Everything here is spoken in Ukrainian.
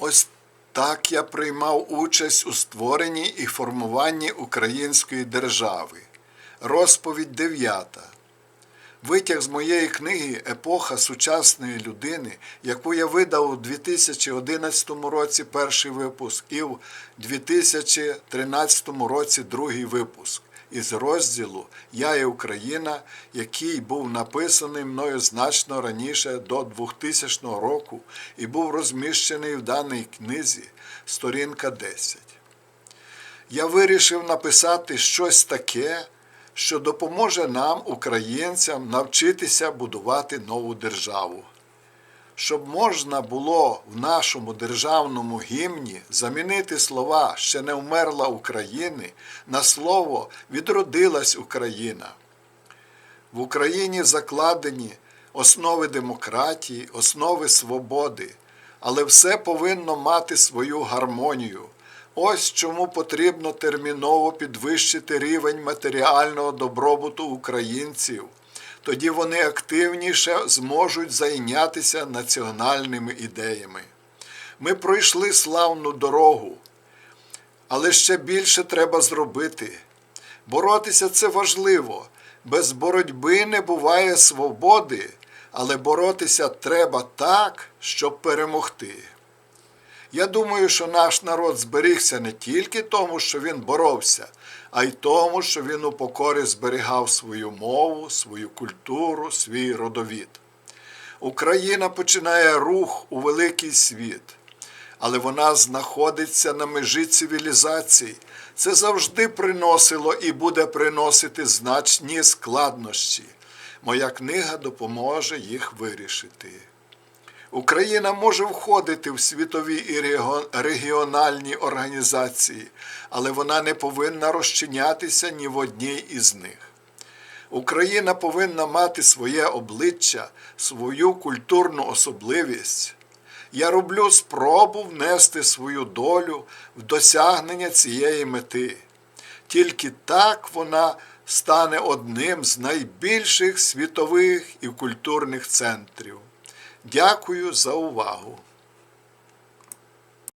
Ось так я приймав участь у створенні і формуванні української держави. Розповідь 9. Витяг з моєї книги Епоха сучасної людини, яку я видав у 2011 році перший випуск і в 2013 році другий випуск із розділу Я і Україна, який був написаний мною значно раніше до 2000 року і був розміщений в даній книзі сторінка 10. Я вирішив написати щось таке, що допоможе нам, українцям, навчитися будувати нову державу. Щоб можна було в нашому державному гімні замінити слова ще не вмерла України на слово відродилась Україна. В Україні закладені основи демократії, основи свободи, але все повинно мати свою гармонію. Ось чому потрібно терміново підвищити рівень матеріального добробуту українців. Тоді вони активніше зможуть зайнятися національними ідеями. Ми пройшли славну дорогу, але ще більше треба зробити. Боротися це важливо. Без боротьби не буває свободи, але боротися треба так, щоб перемогти. Я думаю, що наш народ зберігся не тільки тому, що він боровся, а й тому, що він у покорі зберігав свою мову, свою культуру, свій родовід. Україна починає рух у великий світ, але вона знаходиться на межі цивілізації. Це завжди приносило і буде приносити значні складнощі. Моя книга допоможе їх вирішити. Україна може входити в світові і регіональні організації, але вона не повинна розчинятися ні в одній із них. Україна повинна мати своє обличчя, свою культурну особливість. Я роблю спробу внести свою долю в досягнення цієї мети. Тільки так вона стане одним з найбільших світових і культурних центрів. Дякую за увагу!